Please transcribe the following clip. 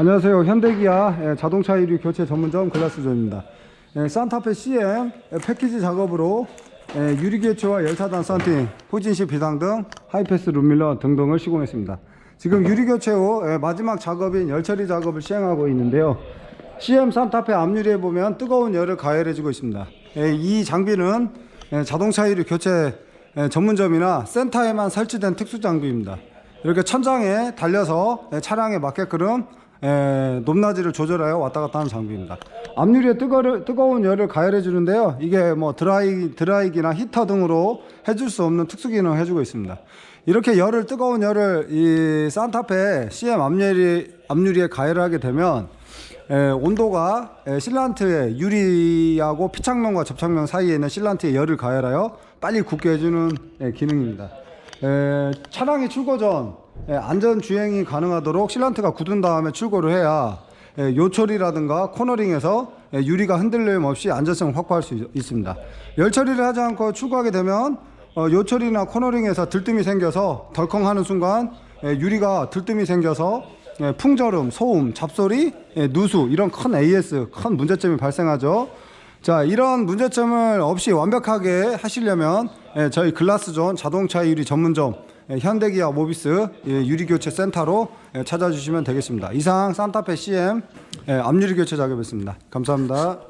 안녕하세요. 현대기아 예, 자동차 유리 교체 전문점 글라스존입니다. 예, 산타페 CM 예, 패키지 작업으로 예, 유리 교체와 열차단 썬팅, 후진식 비상 등 하이패스 룸밀러 등등을 시공했습니다. 지금 유리 교체 후 예, 마지막 작업인 열처리 작업을 시행하고 있는데요. CM 산타페 앞유리에 보면 뜨거운 열을 가열해주고 있습니다. 예, 이 장비는 예, 자동차 유리 교체 예, 전문점이나 센터에만 설치된 특수 장비입니다. 이렇게 천장에 달려서 예, 차량에 맞게끔 예, 높낮이를 조절하여 왔다 갔다 하는 장비입니다. 앞유리에 뜨거, 뜨거운 열을 가열해 주는데요. 이게 뭐 드라이, 드라이기나 히터 등으로 해줄 수 없는 특수 기능을 해주고 있습니다. 이렇게 열을, 뜨거운 열을 이 산타페 CM 앞유리, 앞유리에 가열하게 되면 에, 온도가 에, 실란트의 유리하고 피창명과 접착명 사이에 있는 실란트의 열을 가열하여 빨리 굳게 해주는 에, 기능입니다. 에, 차량이 출고 전 에, 안전 주행이 가능하도록 실란트가 굳은 다음에 출고를 해야 에, 요철이라든가 코너링에서 에, 유리가 흔들림 없이 안전성을 확보할 수 있, 습니다 열처리를 하지 않고 출고하게 되면 어, 요철이나 코너링에서 들뜸이 생겨서 덜컹하는 순간 에, 유리가 들뜸이 생겨서 예, 풍절음, 소음, 잡소리, 예, 누수 이런 큰 AS 큰 문제점이 발생하죠. 자 이런 문제점을 없이 완벽하게 하시려면 예, 저희 글라스존 자동차 유리 전문점 예, 현대기아 모비스 예, 유리교체 센터로 예, 찾아주시면 되겠습니다. 이상 산타페 CM 예, 앞유리 교체 작업했습니다. 감사합니다.